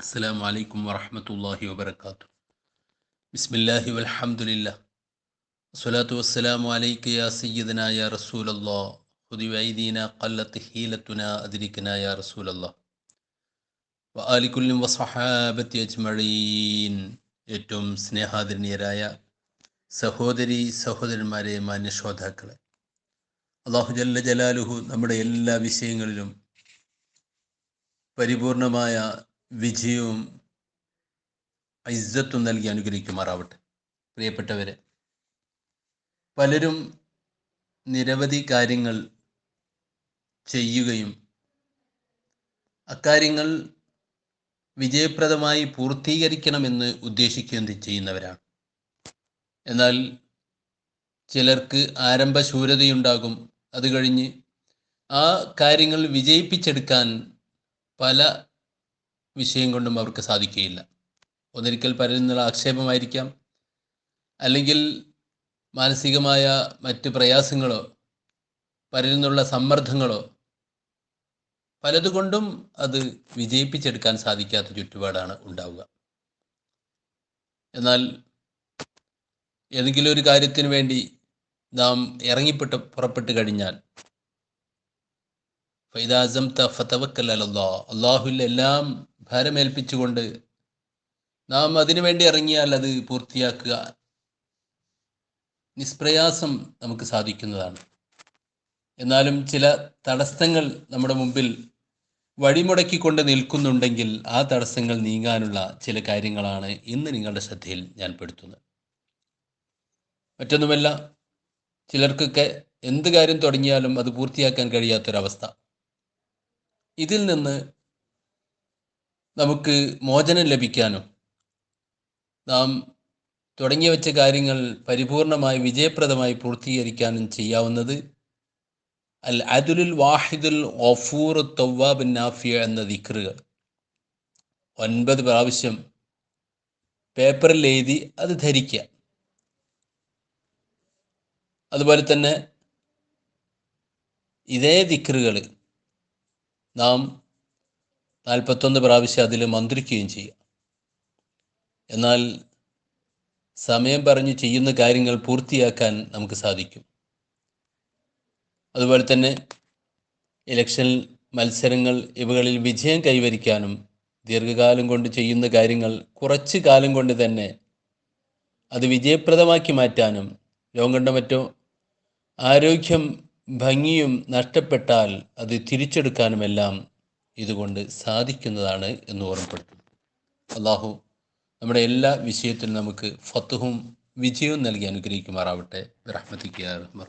അസ്സാം വലൈക്കും വറഹമത്തല്ലാഹി വബർക്കാത്തു ബിസ്മില്ലാഹി വലഹമുല്ല വസ്സലാത്തു വസ്സലാമു അലൈക്ക് യാ സയ്യിദന യാ റസൂലല്ലാ ഹുദിവൈദീന കല്ലത്ത് ഹീലത്തുന അതിരിക്കന യാ റസൂലല്ലാ വ ആലിക്കുല്ലും വസഹാബത്തി അജ്മഴീൻ ഏറ്റവും സ്നേഹാദരണീയരായ സഹോദരി സഹോദരന്മാരെ മാന്യശോതാക്കളെ അള്ളാഹു ജല്ല ജലാലുഹു നമ്മുടെ എല്ലാ വിഷയങ്ങളിലും പരിപൂർണമായ വിജയവും ഇസ്സത്തും നൽകി അനുഗ്രഹിക്കുമാറാവട്ടെ. പ്രിയപ്പെട്ടവരെ പലരും നിരവധി കാര്യങ്ങൾ ചെയ്യുകയും അക്കാര്യങ്ങൾ വിജയപ്രദമായി പൂർത്തീകരിക്കണമെന്ന് ഉദ്ദേശിക്കുകയും ചെയ്യുന്നവരാണ്. എന്നാൽ ചിലർക്ക് ആരംഭശൂരതയുണ്ടാകും. അത് കഴിഞ്ഞ് ആ കാര്യങ്ങൾ വിജയിപ്പിച്ചെടുക്കാൻ പല വിഷയം കൊണ്ടും അവർക്ക് സാധിക്കുകയില്ല. ഒന്നിരിക്കൽ പലരിൽ ആക്ഷേപമായിരിക്കാം. അല്ലെങ്കിൽ മാനസികമായ മറ്റ് പ്രയാസങ്ങളോ പലരിൽ നിന്നുള്ള സമ്മർദ്ദങ്ങളോ പലതുകൊണ്ടും അത് വിജയിപ്പിച്ചെടുക്കാൻ സാധിക്കാത്ത ചുറ്റുപാടാണ് ഉണ്ടാവുക. എന്നാൽ ഏതെങ്കിലും ഒരു കാര്യത്തിന് വേണ്ടി നാം ഇറങ്ങിപ്പെട്ട് പുറപ്പെട്ട് കഴിഞ്ഞാൽ ഫൈദാസം ഫതവക്കല്ലോ അള്ളാഹുല്ല എല്ലാം ഭാരമേൽപ്പിച്ചുകൊണ്ട് നാം അതിനു വേണ്ടി ഇറങ്ങിയാൽ അത് പൂർത്തിയാക്കുക. നിഷ്പ്രയാസം നമുക്ക് സാധിക്കുന്നതാണ്. എന്നാലും ചില തടസ്സങ്ങൾ നമ്മുടെ മുമ്പിൽ വഴിമുടക്കിക്കൊണ്ട് നിൽക്കുന്നുണ്ടെങ്കിൽ ആ തടസ്സങ്ങൾ നീങ്ങാനുള്ള ചില കാര്യങ്ങളാണ് ഇന്ന് നിങ്ങളുടെ ശ്രദ്ധയിൽ ഞാൻ പെടുത്തുന്നത്. മറ്റൊന്നുമല്ല ചിലർക്കൊക്കെ എന്ത് കാര്യം തുടങ്ങിയാലും അത് പൂർത്തിയാക്കാൻ കഴിയാത്തൊരവസ്ഥ. ഇതിൽ നിന്ന് നമുക്ക് മോചനം ലഭിക്കാനും നാം തുടങ്ങി വെച്ച കാര്യങ്ങൾ പരിപൂർണമായി വിജയപ്രദമായി പൂർത്തീകരിക്കാനും ചെയ്യാവുന്നത് അൽ അദുലുൽ വാഹിദുൽ ഒഫൂർ തവ്വാബ് നാഫിയ എന്ന ദിക്റുകൾ. ഒൻപത് പ്രാവശ്യം പേപ്പറിൽ എഴുതി അത് ധരിക്കുക. അതുപോലെ തന്നെ ഇതേ ദിക്റുകൾ നാം നാൽപ്പത്തൊന്ന് പ്രാവശ്യം അതിൽ മന്ത്രിക്കുകയും ചെയ്യുക എന്നാൽ സമയം പറഞ്ഞ് ചെയ്യുന്ന കാര്യങ്ങൾ പൂർത്തിയാക്കാൻ നമുക്ക് സാധിക്കും. അതുപോലെ തന്നെ ഇലക്ഷൻ മത്സരങ്ങൾ ഇവകളിൽ വിജയം കൈവരിക്കാനും ദീർഘകാലം കൊണ്ട് ചെയ്യുന്ന കാര്യങ്ങൾ കുറച്ച് കാലം കൊണ്ട് തന്നെ അത് വിജയപ്രദമാക്കി മാറ്റാനും രോഗം കണ്ട മറ്റോ ആരോഗ്യം ഭംഗിയും നഷ്ടപ്പെട്ടാൽ അത് തിരിച്ചെടുക്കാനുമെല്ലാം ഇതുകൊണ്ട് സാധിക്കുന്നതാണ് എന്ന് ഓർമ്മപ്പെടുത്തുന്നു. അള്ളാഹു നമ്മുടെ എല്ലാ വിഷയത്തിലും നമുക്ക് ഫത്തുഹും വിജയവും നൽകി അനുഗ്രഹിക്കുമാറാവട്ടെ. റഹ്മത്തിക്ക് റഹ്മ